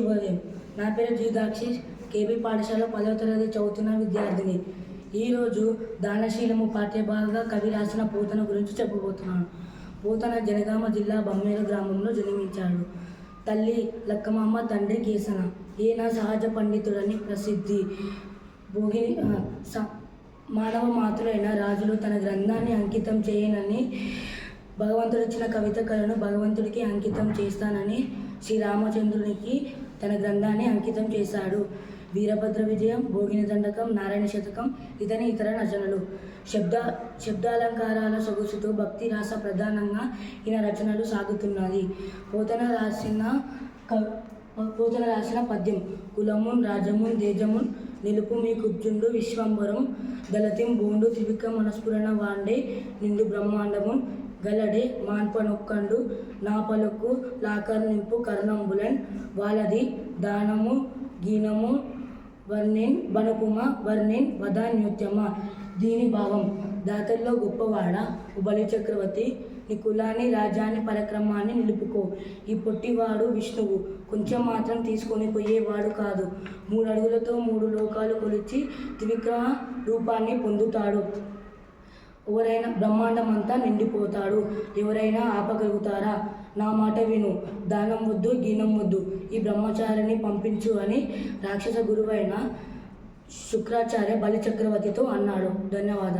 శుభోదయం నా పేరు జీదాక్షి కేబీ పాఠశాల పదవ తరగతి చదువుతున్న విద్యార్థిని. ఈరోజు దానశీలము పాఠ్యభాగంగా కవి రాసిన పూతన గురించి చెప్పబోతున్నాను. పూతన జనగామ జిల్లా బొమ్మేల గ్రామంలో జన్మించాడు. తల్లి లక్కమామ తండ్రి కేసన. ఈయన సహజ పండితుడని ప్రసిద్ధి. భోగి స- మానవ మాతృలైన రాజులు తన గ్రంథాన్ని అంకితం చేయనని భగవంతుడిచ్చిన కవిత కళను భగవంతుడికి అంకితం చేస్తానని శ్రీరామచంద్రునికి తన గ్రంథాన్ని అంకితం చేశాడు. వీరభద్ర విజయం భోగిని దండకం నారాయణ శతకం ఇతని ఇతర రచనలు. శబ్ద శబ్దాలంకారాల సొగసుతో భక్తి రాస ప్రధానంగా ఈయన రచనలు సాగుతున్నాయి పోతన రాసిన పోతన రాసిన పద్యం కులమున్ రాజమున్ దేజమున్ నిలుపు మీ కుబ్జుండు విశ్వంబరం దళతిం బోండు త్రివిక మనస్ఫురణ వాండే నిండు బ్రహ్మాండమున్ గలడే మాన్పనొక్కండు. నా పలుకు లాకర్ నింపు కర్ణంబులన్ వాళ్ళది దానము గీనము వర్ణిన్ బనుపుమ వర్ణిన్ వదాన్యోత్యమ దీని భావం దాతల్లో గొప్పవాడ బలి చక్రవర్తి నీ కులాన్ని రాజ్యాన్ని పరక్రమాన్ని నిలుపుకో. ఈ పొట్టివాడు విష్ణువు కొంచెం మాత్రం తీసుకొని పోయేవాడు కాదు. మూడు అడుగులతో మూడు లోకాలు కొలిచి త్రివిక్రమ రూపాన్ని పొందుతాడు. ఎవరైనా బ్రహ్మాండం అంతా నిండిపోతాడు. ఎవరైనా ఆపగలుగుతారా? నా మాట విను. దానం వద్దు గీనం వద్దు. ఈ బ్రహ్మచారిని పంపించు అని రాక్షస గురువైన శుక్రాచార్య బలి చక్రవర్తితో అన్నాడు. ధన్యవాదాలు.